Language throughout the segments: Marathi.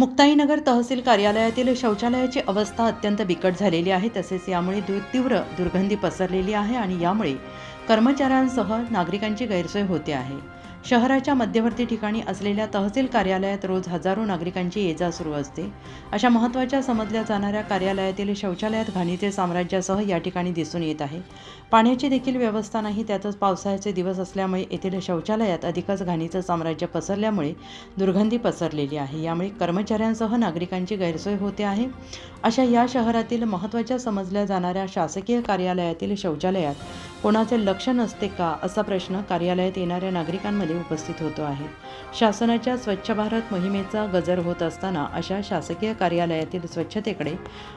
मुक्ताईनगर तहसील कार्यालयातील शौचालयाची अवस्था अत्यंत बिकट झालेली आहे. तसेच यामुळे तीव्र दुर्गंधी पसरलेली आहे आणि यामुळे कर्मचाऱ्यांसह नागरिकांची गैरसोय होते आहे. शहराच्या मध्यवर्ती ठिकाणी असलेल्या तहसील कार्यालयात रोज हजारो नागरिकांची ये जा सुरू असते. अशा महत्त्वाच्या समजल्या जाणाऱ्या कार्यालयातील शौचालयात घाणीचे साम्राज्यासह या ठिकाणी दिसून येत आहे. पाण्याची देखील व्यवस्था नाही त्यातच पावसाळ्याचे दिवस असल्यामुळे येथील शौचालयात अधिकच घाणीचं साम्राज्य पसरल्यामुळे दुर्गंधी पसरलेली आहे. यामुळे कर्मचाऱ्यांसह नागरिकांची गैरसोय होते आहे. अशा या शहरातील महत्त्वाच्या समजल्या जाणाऱ्या शासकीय कार्यालयातील शौचालयात कोणाचे लक्ष नसते का असा प्रश्न कार्यालयात येणाऱ्या नागरिकांमध्ये उपस्थित होतो आहे. शासनाच्या स्वच्छ भारत मोहिमेचा गजर होत असताना अशा शासकीय कार्यालयातील स्वच्छतेकडे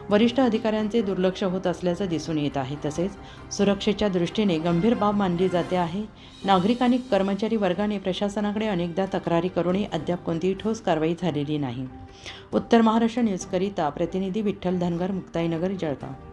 वरिष्ठ अधिकाऱ्यांचे दुर्लक्ष होत असल्याचं दिसून येत आहे. तसेच सुरक्षेच्या दृष्टीने गंभीर बाब मानली जाते आहे. नागरिकांनी कर्मचारी वर्गाने प्रशासनाकडे अनेकदा तक्रारी करूनही अद्याप कोणतीही ठोस कारवाई झालेली नाही. उत्तर महाराष्ट्र न्यूजकरिता प्रतिनिधी विठ्ठल धनगर मुक्ताईनगर जळगाव.